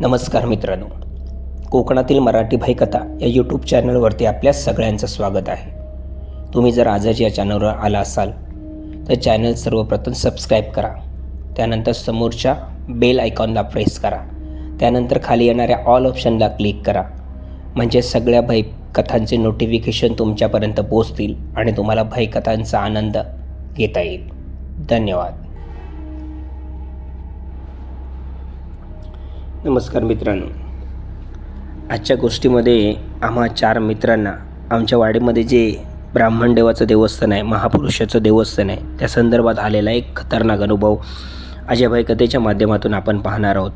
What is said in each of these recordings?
नमस्कार मित्रांनो. कोकणातील मराठी भाईकथा या यूट्यूब चॅनलवरती आपल्या सगळ्यांचं स्वागत आहे. तुम्ही जर आजच या चॅनलवर आला असाल तर चॅनल सर्वप्रथम सबस्क्राईब करा. त्यानंतर समोरच्या बेल आयकॉनला प्रेस करा. त्यानंतर खाली येणाऱ्या ऑल ऑप्शनला क्लिक करा. म्हणजे सगळ्या भाई कथांचे नोटिफिकेशन तुमच्यापर्यंत पोचतील आणि तुम्हाला भाईकथांचा आनंद घेता येईल. धन्यवाद. नमस्कार मित्रांनो. आजच्या गोष्टीमध्ये आम्हा चार मित्रांना आमच्या वाडीमध्ये जे ब्राह्मण देवाचं देवस्थान आहे महापुरुषाचं देवस्थान आहे त्या संदर्भात आलेला एक खतरनाक अनुभव अजयभाई कथेच्या माध्यमातून आपण पाहणार आहोत.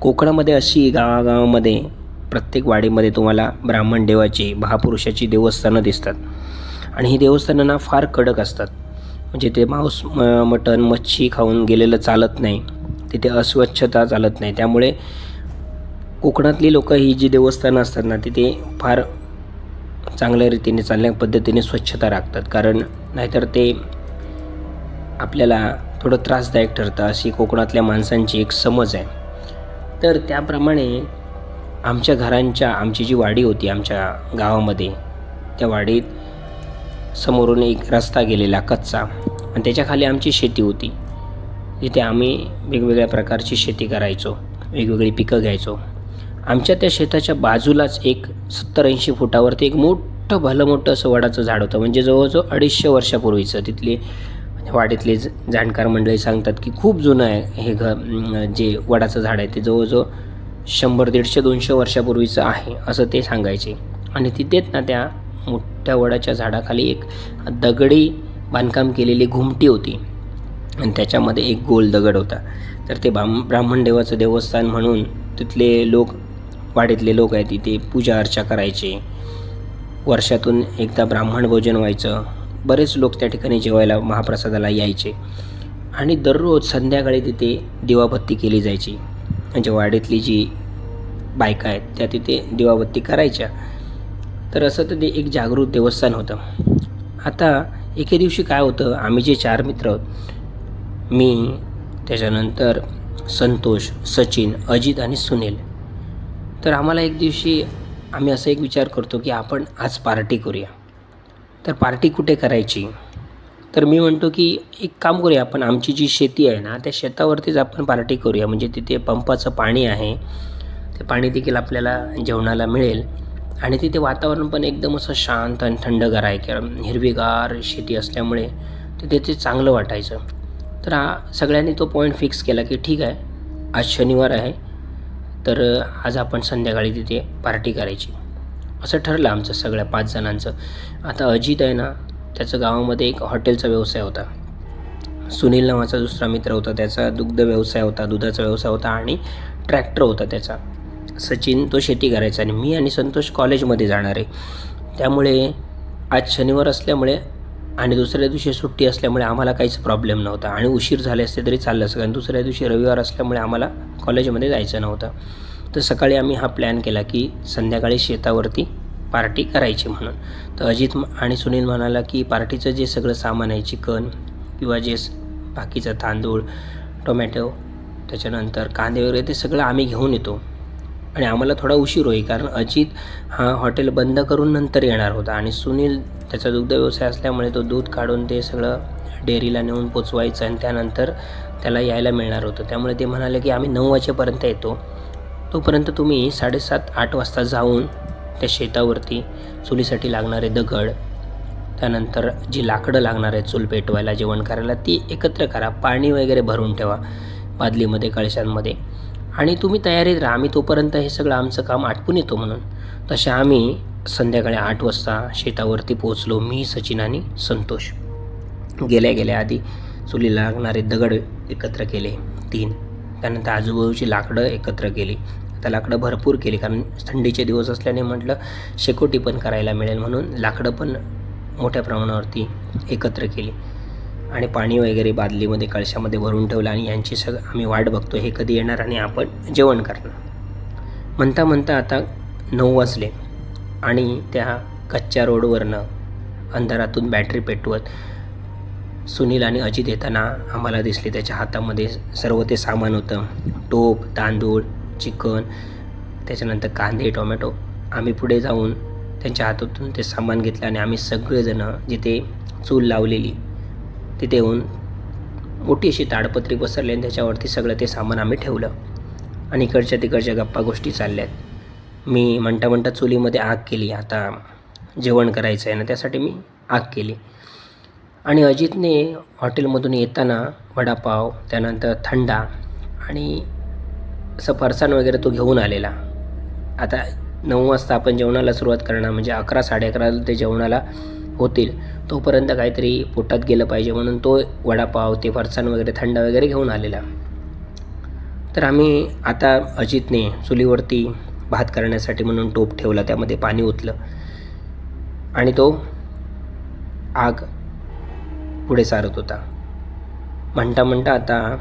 कोकणामध्ये अशी गावागावामध्ये प्रत्येक वाडीमध्ये तुम्हाला ब्राह्मण देवाची महापुरुषाची देवस्थानं दिसतात. आणि ही देवस्थानं ना फार कडक असतात. म्हणजे ते मांस म मटण मच्छी खाऊन गेलेलं चालत नाही. तिथे अस्वच्छता चालत नाही. त्यामुळे कोकणातली लोकं ही जी देवस्थानं असतात ना तिथे फार चांगल्या रीतीने चांगल्या पद्धतीने स्वच्छता राखतात. कारण नाहीतर ते आपल्याला थोडं त्रासदायक ठरतं. अशी कोकणातल्या माणसांची एक समज आहे. तर त्याप्रमाणे आमच्या घरांच्या आमची जी वाडी होती आमच्या गावामध्ये त्या वाडीत समोरून एक रस्ता गेलेला कच्चा. आणि त्याच्याखाली आमची शेती होती. तिथे आम्ही वेगवेगळ्या प्रकारची शेती करायचो वेगवेगळी पिकं घ्यायचो. आमच्या त्या शेताच्या बाजूलाच एक सत्तर ऐंशी फुटावरती एक मोठं भलं मोठं असं वडाचं झाड होतं. म्हणजे जवळजवळ अडीचशे वर्षापूर्वीचं. तिथले म्हणजे वाडीतले ज- जाणकार मंडळी सांगतात की खूप जुनं आहे हे घ जे वडाचं झाड आहे ते जवळजवळ शंभर दीडशे दोनशे वर्षापूर्वीचं आहे असं ते सांगायचे. आणि तिथेच ना त्या मोठ्या वडाच्या झाडाखाली एक दगडी बांधकाम केलेली घुमटी होती. आणि त्याच्यामध्ये एक गोल दगड होता. तर ते ब्राम ब्राह्मण देवाचं देवस्थान म्हणून तिथले लोक वाडीतले लोक आहेत तिथे पूजा अर्चा करायचे. वर्षातून एकदा ब्राह्मण भोजन व्हायचं. बरेच लोक त्या ठिकाणी जेवायला महाप्रसादाला यायचे. आणि दररोज संध्याकाळी तिथे दिवाबत्ती केली जायची. म्हणजे वाडीतली जी बायका आहेत त्या तिथे दिवाबत्ती करायच्या. तर असं तर ते एक जागृत देवस्थान होतं. आता एके दिवशी काय होतं आम्ही जे चार मित्र आहोत मी त्याच्यानंतर संतोष सचिन अजित आणि सुनील. तर आम्हाला एक दिवशी आम्ही असा एक विचार करतो की आपण आज पार्टी करूया. तर पार्टी कुठे करायची? तर मी म्हणतो की एक काम करूया आपण आमची जी शेती आहे ना त्या शेतावरतीच आपण पार्टी करूया. म्हणजे तिथे पंपाचं पाणी आहे ते पाणी देखील आपल्याला जेवणाला मिळेल. आणि तिथे वातावरण पण एकदम असं शांत आणि थंडगार आहे कारण हिरवीगार शेती असल्यामुळे तिथे ते चांगलं वाटायचं. तर हा सगळ्यांनी तो पॉईंट फिक्स केला की ठीक आहे आज शनिवार आहे तर आज आपण संध्याकाळी तिथे पार्टी करायची. असं ठरलं आमचं सगळ्या पाच जणांचं. आता अजित आहे ना त्याचं गावामध्ये एक हॉटेलचा व्यवसाय होता. सुनील नावाचा दुसरा मित्र होता त्याचा दुग्ध व्यवसाय होता दुधाचा व्यवसाय होता आणि ट्रॅक्टर होता त्याचा. सचिन तो शेती करायचा आणि मी आणि संतोष कॉलेजमध्ये जाणार आहे. त्यामुळे आज शनिवार असल्यामुळे आणि दुसऱ्या दिवशी सुट्टी असल्यामुळे आम्हाला काहीच प्रॉब्लेम नव्हता. आणि उशीर झाले असते तरी चाललं असं कारण दुसऱ्या दिवशी रविवार असल्यामुळे आम्हाला कॉलेजमध्ये जायचं नव्हतं. तर सकाळी आम्ही हा प्लॅन केला की संध्याकाळी शेतावरती पार्टी करायची म्हणून. तर अजित म- आणि सुनील म्हणाला की पार्टीचं जे सगळं सामान आहे चिकन किंवा जे बाकीचं तांदूळ टोमॅटो त्याच्यानंतर कांदे वगैरे ते सगळं आम्ही घेऊन येतो. आणि आम्हाला थोडा उशीर होईल कारण अजित हा हॉटेल बंद करून नंतर येणार होता. आणि सुनील त्याचा दुग्ध व्यवसाय असल्यामुळे तो दूध काढून ते सगळं डेअरीला नेऊन पोचवायचं आणि त्यानंतर त्याला यायला मिळणार होतं. त्यामुळे ते म्हणाले की आम्ही नऊ वाजेपर्यंत येतो. तोपर्यंत तुम्ही साडेसात आठ वाजता जाऊन त्या शेतावरती चुलीसाठी लागणारे दगड त्यानंतर जी लाकडं लागणार आहेत चूल पेटवायला जेवण करायला ती एकत्र करा. पाणी वगैरे भरून ठेवा बादलीमध्ये कळशांमध्ये. आणि तुम्ही तयारीत राहा आम्ही तोपर्यंत हे सगळं आमचं काम आटपून येतो म्हणून. तसे आम्ही संध्याकाळी आठ वाजता शेतावरती पोहोचलो. मी सचिन आणि संतोष. गेल्या गेल्या आधी चुलीला लागणारे दगड एकत्र केले. तीन. त्यानंतर आजूबाजूची लाकडं एकत्र केली. आता लाकडं भरपूर केली. कारण थंडीचे दिवस असल्याने म्हटलं शेकोटी पण करायला मिळेल म्हणून लाकडं पण मोठ्या प्रमाणावरती एकत्र केली. आणि पाणी वगैरे बादलीमध्ये कळशामध्ये भरून ठेवलं आणि यांची सगळं आम्ही वाट बघतो. हे कधी येणार आणि आपण जेवण करणार. म्हणता म्हणता आता नऊ वाजले आणि त्या कच्च्या रोडवरनं अंधारातून बॅटरी पेटवत सुनील आणि अजित येताना आम्हाला दिसले. त्याच्या हातामध्ये सर्व ते सामान होतं. टोप तांदूळ चिकन त्याच्यानंतर कांदे टोमॅटो. आम्ही पुढे जाऊन त्यांच्या हातातून ते सामान घेतलं आणि आम्ही सगळेजणं जिथे चूल लावलेली तिथे येऊन मोठी अशी ताडपत्री पसरली आणि त्याच्यावरती सगळं ते सामान आम्ही ठेवलं. आणि इकडच्या तिकडच्या गप्पा गोष्टी चालल्यात. मी म्हणता म्हणता चुलीमध्ये आग केली. आता जेवण करायचं आहे ना त्यासाठी मी आग केली. आणि अजितने हॉटेलमधून येताना वडापाव त्यानंतर थंडा आणि असं फरसाण वगैरे तो घेऊन आलेला. आता नऊ वाजता आपण जेवणाला सुरुवात करणार म्हणजे अकरा साडे अकराला ते जेवणाला होतील. तोपर्यंत काहीतरी पोटात गेलं पाहिजे म्हणून तो वडापाव ते फरसाण वगैरे थंड वगैरे घेऊन आलेला. तर आम्ही आता अजितने चुलीवरती भात करण्यासाठी म्हणून टोप ठेवला. त्यामध्ये पाणी ओतलं. आणि तो आग पुढे सारत होता. म्हणता म्हणता आता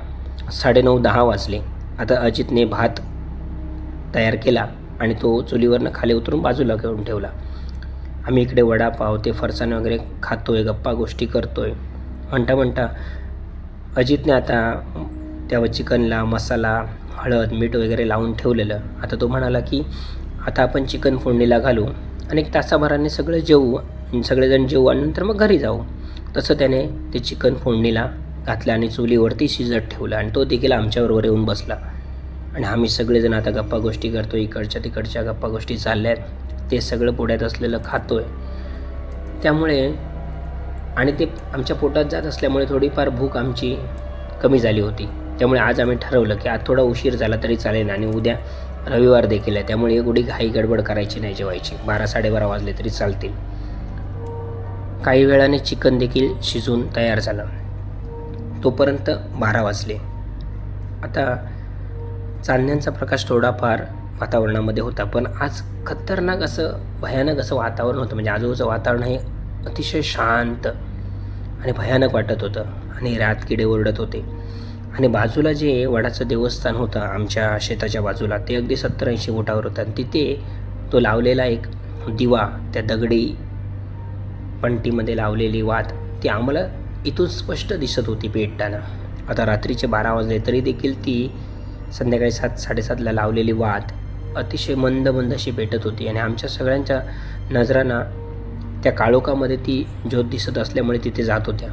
साडेनऊ दहा वाजले. आता अजितने भात तयार केला आणि तो चुलीवरनं खाली उतरून बाजूला घेऊन ठेवला. आम्ही इकडे वडापाव ते फरसाण वगैरे खातो आहे गप्पा गोष्टी करतो आहे म्हणता म्हणता अजितने आता त्या चिकनला मसाला हळद मीठ वगैरे लावून ठेवलेलं. आता तो म्हणाला की आता आपण चिकन फोडणीला घालू आणि एक तासाभराने सगळं जेवू सगळेजण जेवू आणि नंतर मग घरी जाऊ. तसं त्याने ते चिकन फोडणीला घातलं आणि चुलीवरती शिजत ठेवलं आणि तो देखील आमच्याबरोबर येऊन बसला. आणि आम्ही सगळेजण आता गप्पा गोष्टी करतो इकडच्या तिकडच्या गप्पा गोष्टी चालल्या आहेत ते सगळं पोड्यात असलेलं खातो आहे त्यामुळे आणि ते आमच्या पोटात जात असल्यामुळे थोडीफार भूक आमची कमी झाली होती. त्यामुळे आज आम्ही ठरवलं की आज थोडा उशीर झाला तरी चालेल आणि उद्या रविवार देखील आहे. त्यामुळे एवढी घाई गडबड करायची नाही जेवायची. बारा साडेबारा वाजले तरी चालतील. काही वेळाने चिकन देखील शिजून तयार झालं. तोपर्यंत बारा वाजले. आता चांदण्यांचा प्रकाश थोडाफार वातावरणामध्ये होता. पण आज खतरनाक असं भयानक असं वातावरण होतं. म्हणजे आजूबाजूचं वातावरण हे अतिशय शांत आणि भयानक वाटत होतं. आणि रात किडे ओरडत होते. आणि बाजूला जे वडाचं देवस्थान होतं आमच्या शेताच्या बाजूला ते अगदी सत्तर ऐंशी फुटावर होतं. आणि तिथे तो लावलेला एक दिवा त्या दगडी पंटीमध्ये लावलेली वात ती आम्हाला इथून स्पष्ट दिसत होती पेटताना. आता रात्रीचे बारा वाजले तरी देखील ती संध्याकाळी सात साडेसातला लावलेली वात अतिशय मंद मंद अशी भेटत होती आणि आमच्या सगळ्यांच्या नजरांना त्या काळोखामध्ये ती ज्योत दिसत असल्यामुळे तिथे जात होत्या.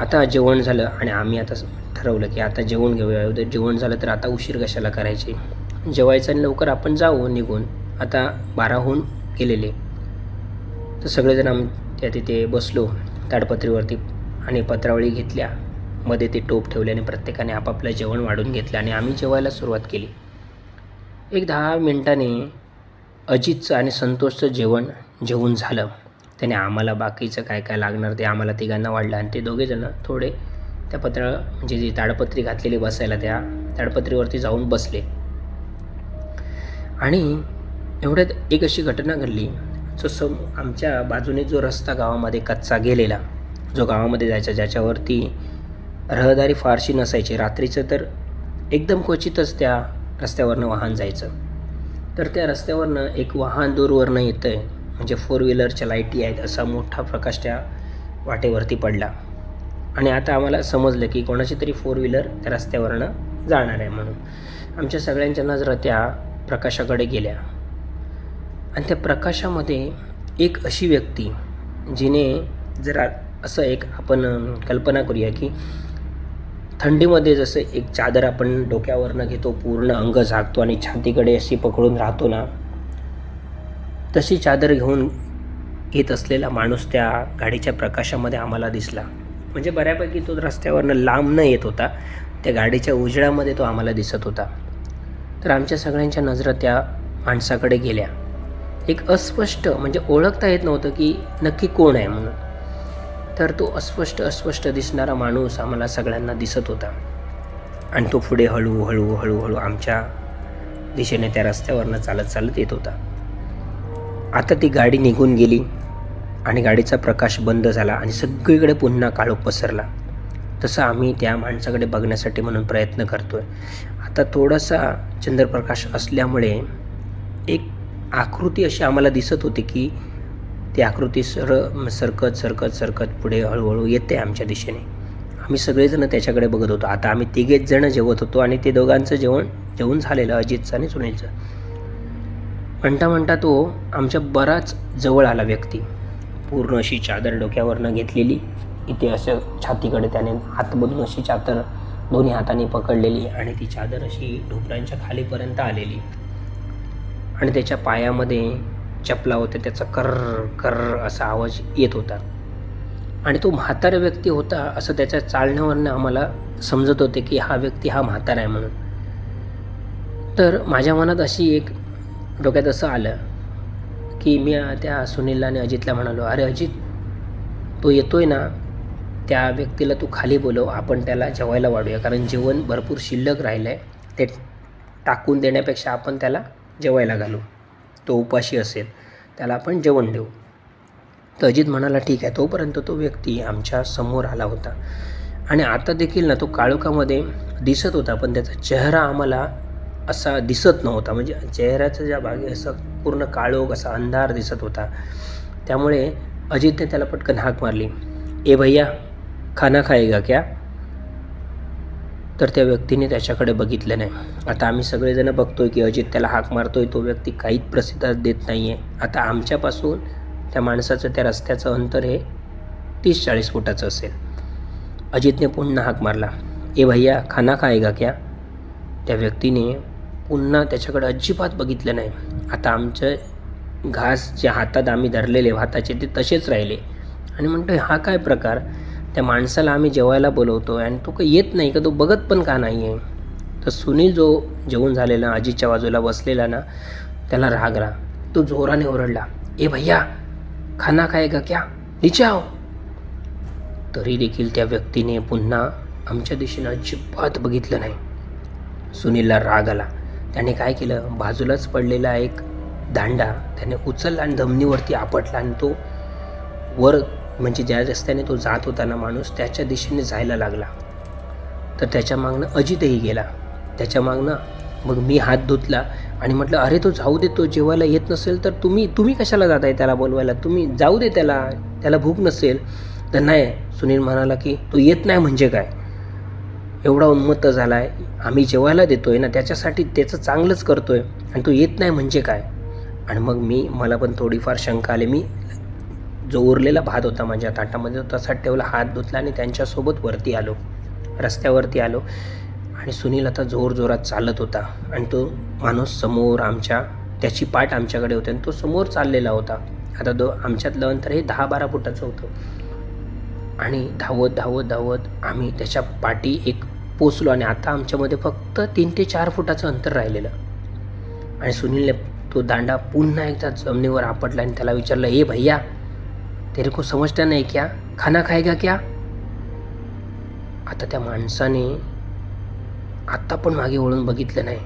आता जेवण झालं आणि आम्ही आता ठरवलं की आता जेवण घेऊया. उद्या जेवण झालं तर आता उशीर कशाला करायची? जेवायचं आणि लवकर आपण जाऊ निघून. आता बाराहून गेलेले. तर सगळेजण आम त्या तिथे बसलो. ताडपत्रीवरती आणि पत्रावळी घेतल्या. मध्ये ते टोप ठेवले आणि प्रत्येकाने आपापलं जेवण वाढून घेतलं आणि आम्ही जेवायला सुरुवात केली. एक दहा मिनटाने अजितचं आणि संतोषचं जेवण जेवून झालं. त्याने आम्हाला बाकीचं काय काय लागणार ते आम्हाला तिघांना वाढलं आणि ते दोघेजणं थोडे त्या पत्र म्हणजे जी ताडपत्री घातलेली बसायला त्या ताडपत्रीवरती जाऊन बसले. आणि एवढ्यात एक अशी घटना घडली जो सम आमच्या बाजूने जो रस्ता गावामध्ये कच्चा गेलेला जो गावामध्ये जायचा ज्याच्यावरती रहदारी फारशी नसायची. रात्रीचं तर एकदम क्वचितच त्या रस्त्यावरनं वाहन जायचं. तर त्या रस्त्यावरनं एक वाहन दूरवरनं येतं आहे म्हणजे फोर व्हीलरच्या लाईटी आहेत असा मोठा प्रकाश त्या वाटेवरती पडला. आणि आता आम्हाला समजलं की कोणाची तरी फोर व्हीलर त्या रस्त्यावरनं जाणार आहे म्हणून. आमच्या सगळ्यांच्या नजरा त्या प्रकाशाकडे गेल्या. आणि त्या प्रकाशामध्ये एक अशी व्यक्ती जिने जरा असं एक आपण कल्पना करूया की थंडीमध्ये जसं एक चादर आपण डोक्यावरनं घेतो पूर्ण अंग झाकतो आणि छातीकडे अशी पकडून राहतो ना तशी चादर घेऊन येत असलेला माणूस त्या गाडीच्या प्रकाशामध्ये आम्हाला दिसला. म्हणजे बऱ्यापैकी तो रस्त्यावरनं लांब न येत होता त्या गाडीच्या उजेडामध्ये तो आम्हाला दिसत होता. तर आमच्या सगळ्यांच्या नजरा त्या माणसाकडे गेल्या. एक अस्पष्ट म्हणजे ओळखता येत नव्हतं की नक्की कोण आहे म्हणून. तर तो अस्पष्ट अस्पष्ट दिसणारा माणूस आम्हाला सगळ्यांना दिसत होता. आणि तो पुढे हळूहळू हळूहळू आमच्या दिशेने त्या रस्त्यावरनं चालत चालत येत होता. आता ती गाडी निघून गेली आणि गाडीचा प्रकाश बंद झाला आणि सगळीकडे पुन्हा काळोख पसरला. तसं आम्ही त्या माणसाकडे बघण्यासाठी म्हणून प्रयत्न करतो आहे आता थोडासा चंद्रप्रकाश असल्यामुळे एक आकृती अशी आम्हाला दिसत होती की ती आकृती सर सरकत सरकत सरकत पुढे हळूहळू येते आमच्या दिशेने. आम्ही सगळेजण त्याच्याकडे बघत होतो. आता आम्ही तिघेच जण जेवत होतो आणि ते दोघांचं जेवण जेवण झालेलं अजितचं आणि सुनीलचं. म्हणता म्हणता तो आमच्या बराच जवळ आला व्यक्ती. पूर्ण अशी चादर डोक्यावरनं घेतलेली. इथे असं छातीकडे त्याने हातमधून अशी चादर दोन्ही हाताने पकडलेली आणि ती चादर अशी ढोपऱ्यांच्या खालीपर्यंत आलेली. आणि त्याच्या पायामध्ये चपला होत्या त्याचा कर्र कर्र असा आवाज येत होता. आणि तो म्हातारा व्यक्ती होता असं त्याच्या चालण्यावरनं आम्हाला समजत होते की हा व्यक्ती हा म्हातारा आहे म्हणून. तर माझ्या मनात अशी एक डोक्यात असं आलं की मी त्या सुनीलला आणि अजितला म्हणालो अरे अजित तो येतोय ना त्या व्यक्तीला तू खाली बोलव आपण त्याला जेवायला वाढूया. कारण जेवण भरपूर शिल्लक राहिलं आहे ते टाकून देण्यापेक्षा आपण त्याला जेवायला घालू. तो उपाशी असेल त्याला आपण जेवण देऊ. तर अजित म्हणाला ठीक आहे. तोपर्यंत तो व्यक्ती आमच्यासमोर आला होता. आणि आता देखील ना तो काळोखामध्ये दिसत होता पण त्याचा चेहरा आम्हाला असा दिसत नव्हता. म्हणजे चेहऱ्याचं ज्या भागी असं पूर्ण काळोख असा अंधार दिसत होता. त्यामुळे अजितने त्याला पटकन हाक मारली. ए भैया खाना खाएगा क्या? तर त्या व्यक्तीने त्याच्याकडे बघितलं नाही. आता आम्ही सगळेजण बघतोय की अजित त्याला हाक मारतोय तो व्यक्ती काहीच प्रसिद्ध देत नाही आहे आता आमच्यापासून त्या माणसाचं त्या रस्त्याचं अंतर हे तीस चाळीस फुटाचं असेल. अजितने पुन्हा हाक मारला. ए भैया खाना खाएगा क्या? त्या व्यक्तीने पुन्हा त्याच्याकडे अजिबात बघितलं नाही. आता आमचं घास जे हातात आम्ही धरलेले भाताचे ते तसेच राहिले. आणि म्हणतो हा काय प्रकार? त्या माणसाला आम्ही जेवायला बोलवतो आणि तो काही येत नाही का तो बघत पण का नाही आहे तर सुनील जो जेवण झालेला आजीच्या बाजूला बसलेला ना त्याला राग राहा तो जोराने ओरडला ए भैया खाना खाएगा क्या? नीचे आओ. तरी देखील त्या व्यक्तीने पुन्हा आमच्या दिशेनं अजिबात बघितलं नाही. सुनीलला राग आला. त्याने काय केलं? बाजूलाच पडलेला एक दांडा त्याने उचलला आणि जमिनीवरती आपटला आणि तो वर म्हणजे ज्या रस्त्याने तो जात होता ना माणूस त्याच्या दिशेने जायला लागला. तर त्याच्या मागणं अजितही गेला. त्याच्या मागणं मग मी हात धुतला आणि म्हटलं अरे तो जाऊ दे तो जेवायला येत नसेल तर तुम्ही तुम्ही कशाला जाताय त्याला बोलवायला? तुम्ही जाऊ दे त्याला त्याला भूक नसेल. तर नाही सुनील म्हणाला की तो येत नाही म्हणजे काय? एवढा उन्मत्त झाला आहे आम्ही जेवायला देतो आहे ना त्याच्यासाठी त्याचं चांगलंच करतो आहे आणि तो येत नाही म्हणजे काय? आणि मग मी मला पण थोडीफार शंका आली. मी जो उरलेला भात होता माझ्या ताटामध्ये तो तसा ठेवला हात धुतला आणि त्यांच्यासोबत वरती आलो. रस्त्यावरती आलो आणि सुनील आता जोरजोरात चालत होता आणि तो माणूस समोर आमच्या त्याची पाठ आमच्याकडे होती आणि तो समोर चाललेला होता. आता दो आमच्यातलं अंतर हे दहा बारा फुटाचं होतं. आणि धावत धावत धावत आम्ही त्याच्या पाठी एक पोचलो आणि आता आमच्यामध्ये फक्त तीन ते चार फुटाचं अंतर राहिलेलं. आणि सुनीलने तो दांडा पुन्हा एकदा जमिनीवर आपटला आणि त्याला विचारलं ए भैया तेरे को समजता नाही क्या? खाना खाएगा क्या? आता त्या माणसाने आत्ता पण मागे वळून बघितलं नाही.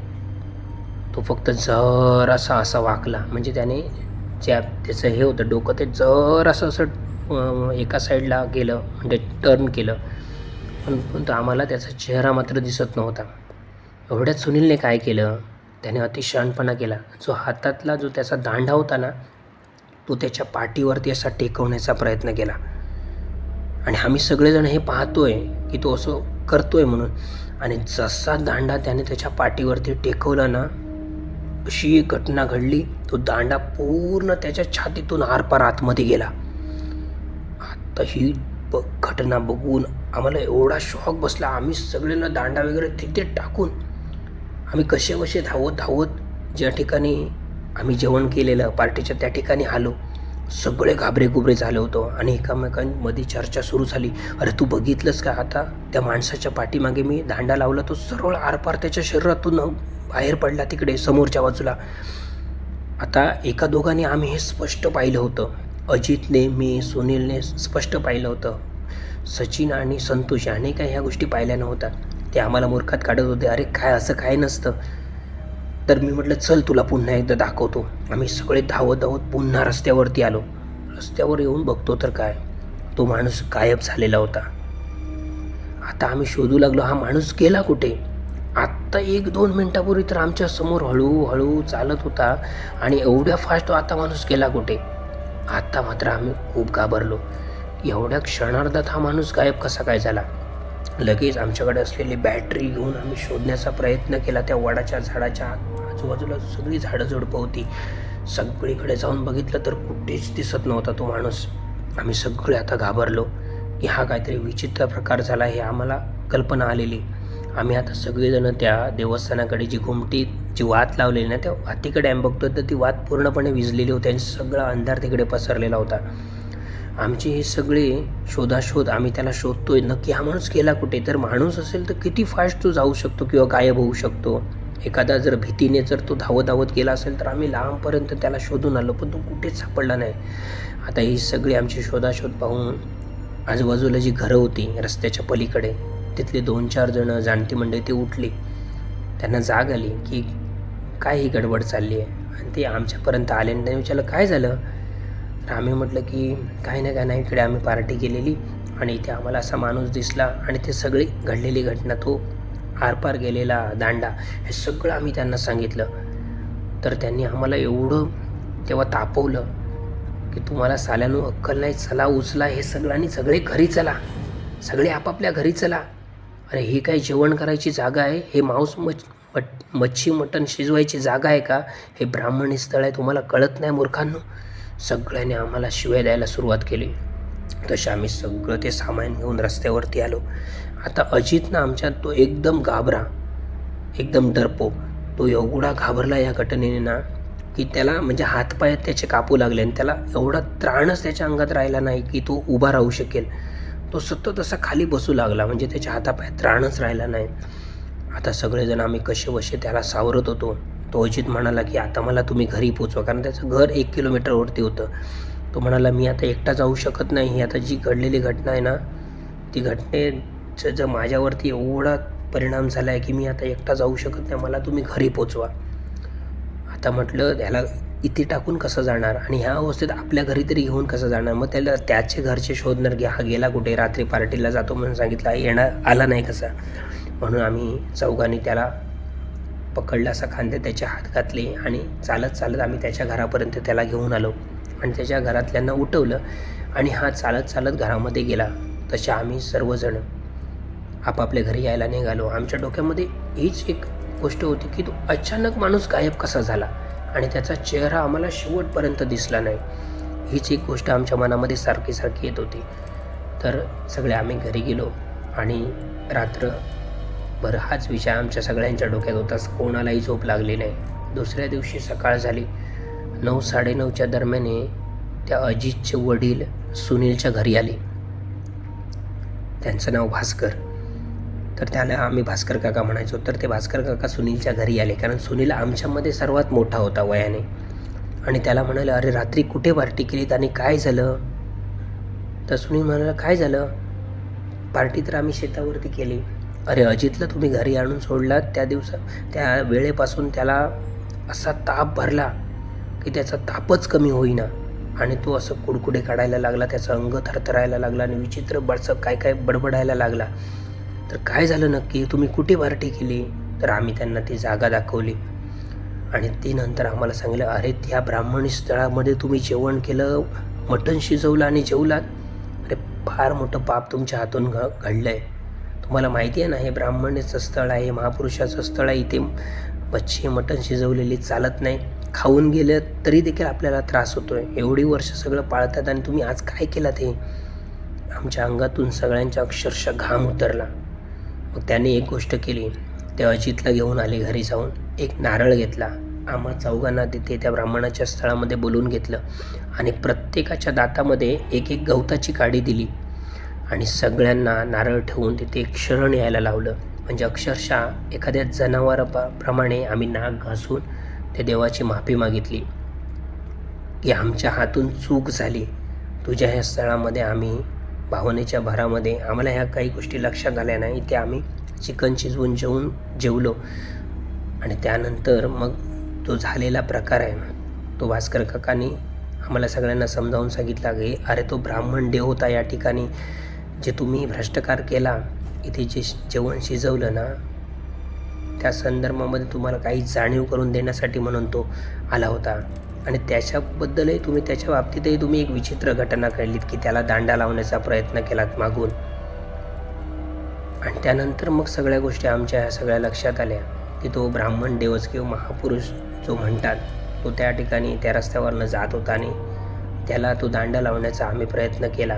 तो फक्त जरासा असा वाकला. म्हणजे त्याने ज्या त्याचं हे होतं डोकं ते जरासं असं एका साईडला गेलं. म्हणजे टर्न केलं. पण पण तो आम्हाला त्याचा चेहरा मात्र दिसत नव्हता. एवढ्यात सुनीलने काय केलं? त्याने अतिशहाणपणा केला. जो हातातला जो त्याचा दांडा होता ना तो त्याच्या पाठीवरती असा टेकवण्याचा प्रयत्न केला. आणि आम्ही सगळेजण हे पाहतोय की तो असं करतोय म्हणून. आणि जसा दांडा त्याने त्याच्या पाठीवरती टेकवला ना अशी एक घटना घडली. तो दांडा पूर्ण त्याच्या छातीतून आरपार आतमध्ये गेला. आता ही ब घटना बघून आम्हाला एवढा शॉक बसला. आम्ही सगळ्यांना दांडा वगैरे तिथे टाकून आम्ही कसे कसे धावत धावत ज्या ठिकाणी आम्ही जेवण केलेलं पार्टीच्या त्या ठिकाणी आलो. सगळे घाबरे गुबरे झाले होतो आणि एकामेकांमध्ये चर्चा सुरू झाली. अरे तू बघितलंस का आता? त्या माणसाच्या पाठीमागे मी दांडा लावला. तो सरळ आरपार त्याच्या शरीरातून बाहेर पडला तिकडे समोरच्या बाजूला. आता एका दोघांनी आम्ही हे स्पष्ट पाहिलं होतं. अजितने मी सुनीलने स्पष्ट पाहिलं होतं. सचिन आणि संतोष याने काय ह्या गोष्टी पाहिल्या नव्हत्या. ते आम्हाला मूर्खात काढत होते. अरे काय असं काय नसतं? तर मी म्हटलं चल तुला पुन्हा एकदा दाखवतो. आम्ही सगळे धावत धावत पुन्हा रस्त्यावरती आलो. रस्त्यावर येऊन बघतो तर काय? तो माणूस गायब झालेला होता. आता आम्ही शोधू लागलो हा माणूस गेला कुठे? आत्ता एक दोन मिनटापूर्वी तर आमच्यासमोर हळूहळू चालत होता आणि एवढ्या फास्ट तो आता माणूस गेला कुठे? आत्ता मात्र आम्ही खूप घाबरलो. एवढ्या क्षणार्धात हा माणूस गायब कसा काय झाला? लगेच आमच्याकडे असलेली बॅटरी घेऊन आम्ही शोधण्याचा प्रयत्न केला त्या वडाच्या झाडाच्या आजूबाजूला सगळी झाडं झुडपं होती. सगळीकडे जाऊन बघितलं तर कुठेच दिसत नव्हता तो माणूस. आम्ही सगळे आता घाबरलो. की हा काहीतरी विचित्र प्रकार झाला हे आम्हाला कल्पना आलेली. आम्ही आता सगळेजण त्या देवस्थानाकडे जी घुमटी जी वात लावलेली ना त्या वातीकडे आम्ही बघतो तर ती वात पूर्णपणे विजलेली होती आणि सगळा अंधार तिकडे पसरलेला होता. आमची ही सगळी शोधाशोध आम्ही त्याला शोधतोय. नक्की हा माणूस गेला कुठे? तर माणूस असेल तर किती फास्ट तो जाऊ शकतो किंवा गायब होऊ शकतो. एखादा जर भीतीने जर तो धावत धावत गेला असेल तर आम्ही लांबपर्यंत त्याला शोधून आलो पण तो कुठेच सापडला नाही. आता ही सगळी आमची शोधाशोध पाहून आजूबाजूला जी घरं होती रस्त्याच्या पलीकडे तिथले दोन चार जणं जाणती मंडळी ते उठली. त्यांना जाग आली की काय ही गडबड चालली आहे? आणि ते आमच्यापर्यंत आले आणि त्यांनी विचारलं काय झालं? तर आम्ही म्हटलं की काही ना काय नाही इकडे आम्ही पार्टी केलेली आणि इथे आम्हाला असा माणूस दिसला आणि ते सगळी घडलेली घटना तो आरपार गेलेला दांडा हे सगळं आम्ही त्यांना सांगितलं. तर त्यांनी आम्हाला एवढं तेव्हा तापवलं की तुम्हाला साल्यानं अक्कल नाही चला उचला हे सगळं आणि सगळे घरी चला. सगळे आपापल्या घरी चला. अरे ही काय जेवण करायची जागा आहे? हे मांस मच मट मच्छी मटण शिजवायची जागा आहे का? हे ब्राह्मणी स्थळ आहे तुम्हाला कळत नाही मूर्खांनो. सगळ्यांनी आम्हाला शिवाय द्यायला सुरुवात केली. तसे आम्ही सगळं ते सामान घेऊन रस्त्यावरती आलो. आता अजित ना आमच्यात तो एकदम घाबरा एकदम डरपो तो एवढा घाबरला या घटनेने ना की त्याला म्हणजे हातपाय त्याचे कापू लागले आणि त्याला एवढा त्राणच त्याच्या अंगात राहिला नाही की तो उभा राहू शकेल. तो सतत असा खाली बसू लागला म्हणजे त्याच्या हातापायात त्राणच राहिला नाही. आता सगळेजण आम्ही कसे वसे त्याला सावरत होतो. तो अजित म्हणाला की आता मला तुम्ही घरी पोचवा. कारण त्याचं घर एक किलोमीटरवरती होतं. तो म्हणाला मी आता एकटा जाऊ शकत नाही. ही आता जी घडलेली घटना आहे ना ती घटने जर माझ्यावरती एवढा परिणाम झाला आहे की मी आता एकटा जाऊ शकत नाही. मला तुम्ही घरी पोचवा. आता म्हटलं ह्याला इथे टाकून कसं जाणार? आणि ह्या अवस्थेत आपल्या घरी तरी घेऊन कसं जाणार? मग त्याला त्याचे घरचे शोधणार की हा गेला कुठे? रात्री पार्टीला जातो म्हणून सांगितलं येणार आला नाही कसा? म्हणून आम्ही चौघांनी त्याला पकडला असा खांदे त्याचे हात घातले आणि चालत चालत आम्ही त्याच्या घरापर्यंत त्याला घेऊन आलो. आणि त्याच्या घरातल्यांना उठवलं आणि हा चालत चालत घरामध्ये गेला. तसे आम्ही सर्वजण आपापल्या घरी यायला निघालो. आमच्या डोक्यामध्ये हीच एक गोष्ट होती की तो अचानक माणूस गायब कसा झाला आणि त्याचा चेहरा आम्हाला शेवटपर्यंत दिसला नाही. हीच एक गोष्ट आमच्या मनामध्ये सारखी सारखी येत होती. तर सगळे आम्ही घरी गेलो आणि रात्र बरं हाच विषय आमच्या सगळ्यांच्या डोक्यात होताच कोणालाही झोप लागली नाही. दुसऱ्या दिवशी सकाळ झाली. नऊ साडेनऊच्या दरम्याने त्या अजितचे वडील सुनीलच्या घरी आले. त्यांचं नाव भास्कर. तर त्याला आम्ही भास्कर काका म्हणायचो. तर ते भास्कर काका सुनीलच्या घरी आले. कारण सुनील आमच्यामध्ये सर्वात मोठा होता वयाने. आणि त्याला म्हणाले अरे रात्री कुठे पार्टी केलीत आणि काय झालं? तर सुनील म्हणाला काय झालं? पार्टी तर आम्ही शेतावरती केली. अरे अजितला तुम्ही घरी आणून सोडलात. त्या दिवसा त्या वेळेपासून त्याला असा ताप भरला की त्याचा तापच कमी होईना. आणि तो असं कुडकुडे काढायला लागला त्याचं अंग थरथरायला लागला आणि विचित्र बडसं काय काय बडबडायला लागला. तर काय झालं नक्की? तुम्ही कुठे पार्टी केली? तर आम्ही त्यांना ती जागा दाखवली. आणि ती नंतर आम्हाला सांगितलं अरे त्या ब्राह्मणी स्थळामध्ये तुम्ही जेवण केलं मटण शिजवलं आणि जेवलात? अरे फार मोठं पाप तुमच्या हातून घ घडलं आहे तुम्हाला माहिती आहे ना हे ब्राह्मणीचं स्थळ आहे महापुरुषाचं स्थळ आहे इथे मच्छी मटण शिजवलेली चालत नाही. खाऊन गेलं तरी देखील आपल्याला त्रास होतो आहे एवढी वर्ष सगळं पाळतात आणि तुम्ही आज काय केलं ते आमच्या अंगातून सगळ्यांच्या अक्षरशः घाम उतरला. मग त्याने एक गोष्ट केली. ते अजितला घेऊन आले घरी जाऊन. एक नारळ घेतला. आम्हा चौघांना तिथे त्या ब्राह्मणाच्या स्थळामध्ये बोलवून घेतलं आणि प्रत्येकाच्या दातामध्ये एक एक गवताची काडी दिली आणि सगळ्यांना नारळ ठेवून तिथे एक शरण यायला लावलं. म्हणजे अक्षरशः एखाद्या जनावराप्रमाणे आम्ही नाक घासून त्या देवाची माफी मागितली. की आमच्या हातून चूक झाली. तुझ्या ह्या स्थळामध्ये आम्ही भावनेच्या भरामध्ये आम्हाला ह्या काही गोष्टी लक्षात आल्या नाही ते आम्ही चिकन शिजवून जेवून जेवलो. आणि त्यानंतर मग तो झालेला प्रकार आहे. तो भास्कर काकांनी आम्हाला सगळ्यांना समजावून सांगितला की अरे तो ब्राह्मण देव होता या ठिकाणी. जे तुम्ही भ्रष्टकार केला इथे जे जेवण शिजवलं ना त्या संदर्भामध्ये तुम्हाला काही जाणीव करून देण्यासाठी म्हणून तो आला होता. आणि त्याच्याबद्दलही तुम्ही त्याच्या बाबतीतही तुम्ही एक विचित्र घटना घडलीत की त्याला दांडा लावण्याचा प्रयत्न केलात मागून. आणि त्यानंतर मग सगळ्या गोष्टी आमच्या ह्या सगळ्या लक्षात आल्या की तो ब्राह्मण देवच किंवा महापुरुष जो म्हणतात तो त्या ठिकाणी त्या रस्त्यावरनं जात होता आणि त्याला तो दांडा लावण्याचा आम्ही प्रयत्न केला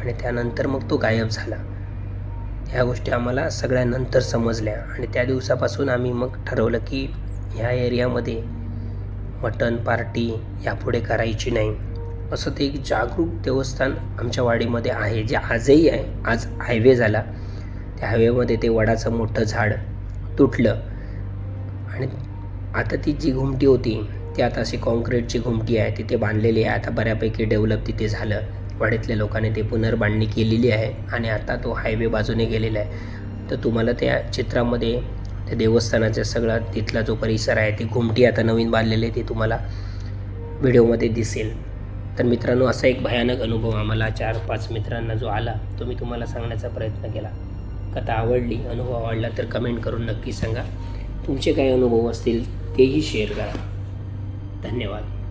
आणि त्यानंतर मग तो गायब झाला. ह्या गोष्टी आम्हाला सगळ्यानंतर समजल्या आणि त्या दिवसापासून आम्ही मग ठरवलं की ह्या एरियामध्ये मटण पार्टी यापुढे करायची नाही. असं ते एक जागरूक देवस्थान आमच्या वाडीमध्ये आहे जे आजही आहे. आज हायवे झाला. त्या हायवेमध्ये ते वडाचं मोठं झाड तुटलं. आणि आता ती जी घुमटी होती ती आता अशी कॉन्क्रीटची घुमटी आहे. तिथे बांधलेली आहे. आता बऱ्यापैकी डेव्हलप तिथे झालं. वाडीतल्या लोकांनी ते पुनर्बांधणी केलेली आहे. आणि आता तो हायवे बाजूने गेलेला आहे. तर तुम्हाला त्या चित्रामध्ये त्या देवस्थानाचा सगळा तिथला जो परिसर आहे ती घुमटी आता नवीन बांधलेली आहे ती तुम्हाला व्हिडिओमध्ये दिसेल. तर मित्रांनो असा एक भयानक अनुभव आम्हाला चार पाच मित्रांना जो आला तो मी तुम्हाला सांगण्याचा प्रयत्न केला. कथा आवडली अनुभव आवडला तर कमेंट करून नक्की सांगा. तुमचे काही अनुभव असतील तेही शेअर करा. धन्यवाद.